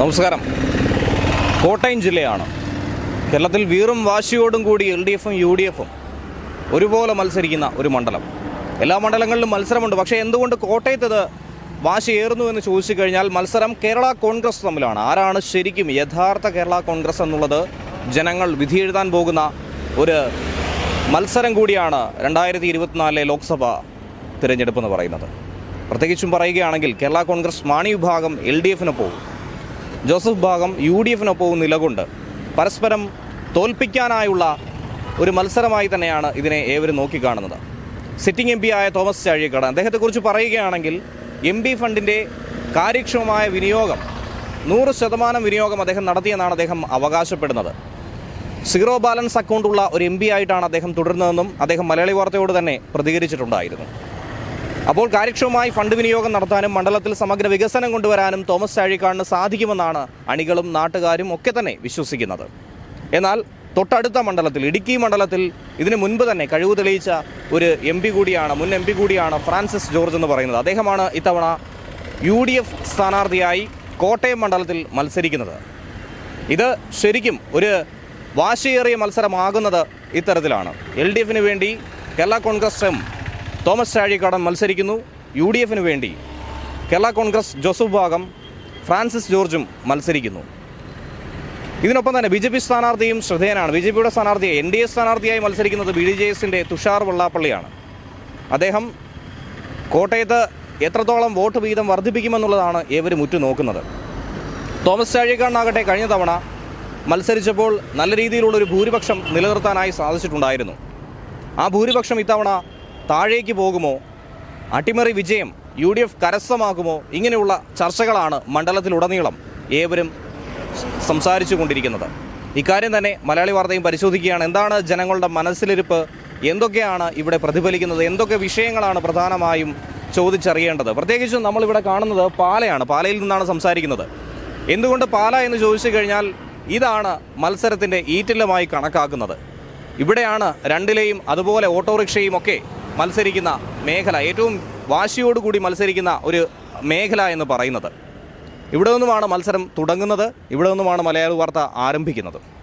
നമസ്കാരം. കോട്ടയം ജില്ലയാണ്. കേരളത്തിൽ വീറും വാശിയോടും കൂടി എൽ ഡി എഫും യു ഡി എഫും ഒരുപോലെ മത്സരിക്കുന്ന ഒരു മണ്ഡലം. എല്ലാ മണ്ഡലങ്ങളിലും മത്സരമുണ്ട്. പക്ഷേ എന്തുകൊണ്ട് കോട്ടയത്തത് ഇത് വാശിയേറുന്നു എന്ന് ചോദിച്ചു കഴിഞ്ഞാൽ മത്സരം കേരള കോൺഗ്രസ് തമ്മിലാണ്. ആരാണ് ശരിക്കും യഥാർത്ഥ കേരള കോൺഗ്രസ് എന്നുള്ളത് ജനങ്ങൾ വിധിയെഴുതാൻ പോകുന്ന ഒരു മത്സരം കൂടിയാണ് രണ്ടായിരത്തി ഇരുപത്തിനാലിലെ ലോക്സഭ തിരഞ്ഞെടുപ്പ് എന്ന് പറയുന്നത്. പ്രത്യേകിച്ചും പറയുകയാണെങ്കിൽ കേരള കോൺഗ്രസ് മാണി വിഭാഗം എൽ ഡി എഫിനൊപ്പവും ജോസഫ് ഭാഗം യു ഡി എഫിനൊപ്പവും നിലകൊണ്ട് പരസ്പരം തോൽപ്പിക്കാനായുള്ള ഒരു മത്സരമായി തന്നെയാണ് ഇതിനെ ഏവരും നോക്കിക്കാണുന്നത്. സിറ്റിംഗ് എം പി ആയ തോമസ് ചാഴിയക്കാട് അദ്ദേഹത്തെക്കുറിച്ച് പറയുകയാണെങ്കിൽ എം പി ഫണ്ടിന്റെ കാര്യക്ഷമമായ വിനിയോഗം നൂറ് ശതമാനം വിനിയോഗം അദ്ദേഹം നടത്തിയെന്നാണ് അദ്ദേഹം അവകാശപ്പെടുന്നത്. സീറോ ബാലൻസ് അക്കൗണ്ടുള്ള ഒരു എം ആയിട്ടാണ് അദ്ദേഹം തുടരുന്നതെന്നും അദ്ദേഹം മലയാളി വാർത്തയോട് തന്നെ പ്രതികരിച്ചിട്ടുണ്ടായിരുന്നു. അപ്പോൾ കാര്യക്ഷമമായി ഫണ്ട് വിനിയോഗം നടത്താനും മണ്ഡലത്തിൽ സമഗ്ര വികസനം കൊണ്ടുവരാനും തോമസ് ചാഴിക്കാടിന് സാധിക്കുമെന്നാണ് അണികളും നാട്ടുകാരും ഒക്കെ തന്നെ വിശ്വസിക്കുന്നത്. എന്നാൽ തൊട്ടടുത്ത മണ്ഡലത്തിൽ ഇടുക്കി മണ്ഡലത്തിൽ ഇതിനു മുൻപ് തന്നെ കഴിവ് തെളിയിച്ച ഒരു എം പി കൂടിയാണ് മുൻ എം പി കൂടിയാണ് ഫ്രാൻസിസ് ജോർജ് എന്ന് പറയുന്നത്. അദ്ദേഹമാണ് ഇത്തവണ യു ഡി എഫ് സ്ഥാനാർത്ഥിയായി കോട്ടയം മണ്ഡലത്തിൽ മത്സരിക്കുന്നത്. ഇത് ശരിക്കും ഒരു വാശിയേറിയ മത്സരമാകുന്നത് ഇത്തരത്തിലാണ്. എൽ ഡി എഫിന് വേണ്ടി Kerala Congress M Thomas Chazhikadan മത്സരിക്കുന്നു യു ഡി എഫിന് വേണ്ടി. കേരള കോൺഗ്രസ് ജോസഫ് ഭാഗം ഫ്രാൻസിസ് ജോർജും മത്സരിക്കുന്നു. ഇതിനൊപ്പം തന്നെ ബി ജെ പി സ്ഥാനാർത്ഥിയും ശ്രദ്ധേയനാണ്. ബി ജെ പിയുടെ സ്ഥാനാർത്ഥിയെ എൻ ഡി എ സ്ഥാനാർത്ഥിയായി മത്സരിക്കുന്നത് ബി ഡി ജെ എസിന്റെ തുഷാർ വെള്ളാപ്പള്ളിയാണ്. അദ്ദേഹം കോട്ടയത്ത് എത്രത്തോളം വോട്ട് വീതം വർദ്ധിപ്പിക്കുമെന്നുള്ളതാണ് ഏവരും ഉറ്റുനോക്കുന്നത്. തോമസ് ചാഴിക്കാടിനാകട്ടെ കഴിഞ്ഞ തവണ മത്സരിച്ചപ്പോൾ നല്ല രീതിയിലുള്ളൊരു ഭൂരിപക്ഷം നിലനിർത്താനായി സാധിച്ചിട്ടുണ്ടായിരുന്നു. ആ ഭൂരിപക്ഷം ഇത്തവണ താഴേക്ക് പോകുമോ? അട്ടിമറി വിജയം യു ഡി എഫ് കരസ്ഥമാകുമോ? ഇങ്ങനെയുള്ള ചർച്ചകളാണ് മണ്ഡലത്തിലുടനീളം ഏവരും സംസാരിച്ചു കൊണ്ടിരിക്കുന്നത് ഇക്കാര്യം തന്നെ മലയാളി വാർത്തയും പരിശോധിക്കുകയാണ്. എന്താണ് ജനങ്ങളുടെ മനസ്സിലിരിപ്പ്? എന്തൊക്കെയാണ് ഇവിടെ പ്രതിഫലിക്കുന്നത്? എന്തൊക്കെ വിഷയങ്ങളാണ് പ്രധാനമായും ചോദിച്ചറിയേണ്ടത്? പ്രത്യേകിച്ചും നമ്മളിവിടെ കാണുന്നത് പാലയാണ്. പാലയിൽ നിന്നാണ് സംസാരിക്കുന്നത്. എന്തുകൊണ്ട് പാല എന്ന് ചോദിച്ചു കഴിഞ്ഞാൽ ഇതാണ് മത്സരത്തിന്റെ ഈറ്റില്ലമായി കണക്കാക്കുന്നത്. ഇവിടെയാണ് രണ്ടിലെയും അതുപോലെ ഓട്ടോറിക്ഷയും ഒക്കെ മത്സരിക്കുന്ന മേഖല ഏറ്റവും വാശിയോടുകൂടി മത്സരിക്കുന്ന ഒരു മേഖല എന്ന് പറയുന്നത്. ഇവിടെ നിന്നുമാണ് മത്സരം തുടങ്ങുന്നത്. ഇവിടെ നിന്നുമാണ് മലയാള വാർത്ത ആരംഭിക്കുന്നത്.